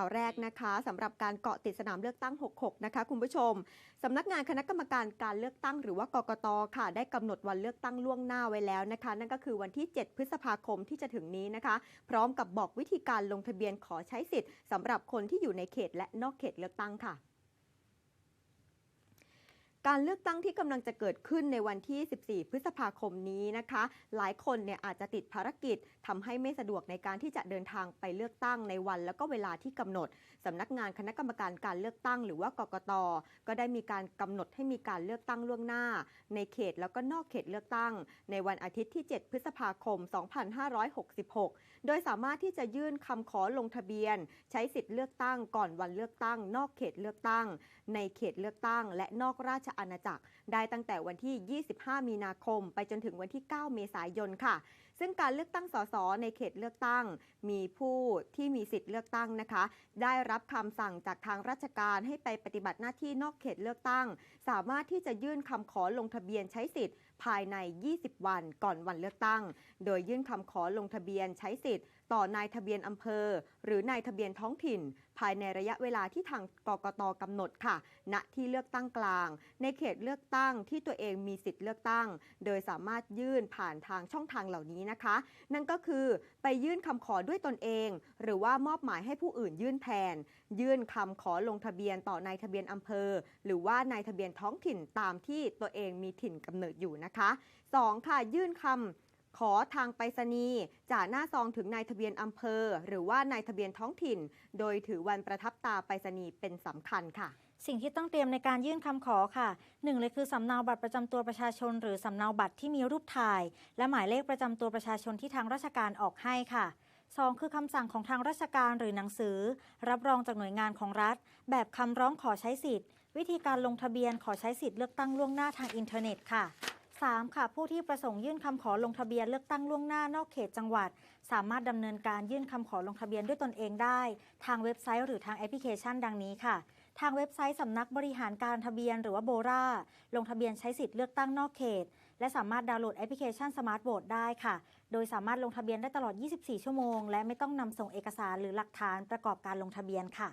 ข่าวแรกนะคะสำหรับการเกาะติดสนามเลือกตั้ง 66 นะคะคุณผู้ชมสำนักงานคณะกรรมการการเลือกตั้งหรือว่ากกตค่ะ ได้กำหนดวันเลือกตั้งล่วงหน้าไว้แล้วนะคะ นั่นก็คือวันที่ 7 พฤษภาคมที่จะถึงนี้นะคะ พร้อมกับบอกวิธีการลงทะเบียนขอใช้สิทธิ์สำหรับคนที่อยู่ในเขตและนอกเขตเลือกตั้งค่ะ การเลือกตั้งที่กำลังจะเกิดขึ้นในวันที่ 14 พฤษภาคมนี้นะคะ หลายคนเนี่ยอาจจะติดภารกิจทำให้ไม่สะดวกในการที่จะเดินทางไปเลือกตั้งในวันแล้วก็เวลาที่กำหนดสำนักงานคณะกรรมการการเลือกตั้ง หรือว่ากกต ก็ได้มีการกำหนดให้มีการเลือกตั้งล่วงหน้า ในเขตแล้วก็นอกเขตเลือกตั้ง ในวันอาทิตย์ที่ 7 พฤษภาคม 2566 โดยสามารถที่จะยื่นคำขอลงทะเบียน ใช้สิทธิ์เลือกตั้งก่อนวันเลือกตั้ง นอกเขตเลือกตั้ง ในเขตเลือกตั้ง และนอกราชอาณาจักร ได้ตั้งแต่วันที่ 25 มีนาคม ไปจนถึงวันที่ 9 เมษายนค่ะ ซึ่งการเลือกตั้งสสในเขตเลือกตั้ง มีผู้ที่มีสิทธิ์เลือกตั้งนะคะ ได้รับคำสั่งจากทางราชการให้ไปปฏิบัติหน้าที่นอกเขตเลือกตั้ง สามารถที่จะยื่นคำขอลงทะเบียนใช้สิทธิ์ภายใน 20 วันก่อนวันเลือกตั้ง โดยยื่นคำขอลงทะเบียนใช้สิทธิ์ต่อนายทะเบียนอำเภอ หรือนายทะเบียนท้องถิ่น ภายในระยะเวลาที่ทางกกตกำหนดค่ะ ณ ที่เลือกตั้งกลาง ในเขตเลือกตั้งที่ตัวเองมีสิทธิ์เลือกตั้ง โดยสามารถยื่นผ่านทางช่องทางเหล่านี้นะคะ นั่นก็คือไปยื่นคำขอด้วยตนเอง หรือว่ามอบหมายให้ผู้อื่นยื่นแทน ยื่นคำขอลงทะเบียนต่อนายทะเบียนอำเภอ หรือว่านายทะเบียนท้องถิ่นตามที่ตัวเองมีถิ่นกำเนิดอยู่นะคะ 2. ค่ะยื่นคำ ขอทางไปรษณีย์จากหน้าซองถึงนายทะเบียนอำเภอ หรือว่านายทะเบียนท้องถิ่น โดยถือวันประทับตาไปรษณีย์เป็นสำคัญค่ะสิ่งที่ต้องเตรียมในการยื่นคำขอค่ะหนึ่งเลยคือสำเนาบัตรประจำตัวประชาชน หรือสำเนาบัตรที่มีรูปถ่าย และหมายเลขประจำตัวประชาชนที่ทางราชการออกให้ค่ะสองคือคำสั่งของทางราชการหรือหนังสือ รับรองจากหน่วยงานของรัฐ แบบคำร้องขอใช้สิทธิ์ วิธีการลงทะเบียนขอใช้สิทธิ์เลือกตั้งล่วงหน้าทางอินเทอร์เน็ตค่ะ 3. ค่ะผู้ที่ประสงค์ยื่นคำขอลงทะเบียนเลือกตั้งล่วงหน้านอกเขตจังหวัด สามารถดำเนินการยื่นคำขอลงทะเบียนด้วยตนเองได้ ทางเว็บไซต์หรือทางแอปพลิเคชันดังนี้ค่ะ ทางเว็บไซต์สำนักบริหารการทะเบียนหรือว่าโบราลงทะเบียนใช้สิทธิ์เลือกตั้งนอกเขต และสามารถดาวน์โหลดแอปพลิเคชันสมาร์ทโหวตได้ค่ะ โดยสามารถลงทะเบียนได้ตลอด 24 ชั่วโมง และไม่ต้องนำส่งเอกสารหรือหลักฐานประกอบการลงทะเบียนค่ะ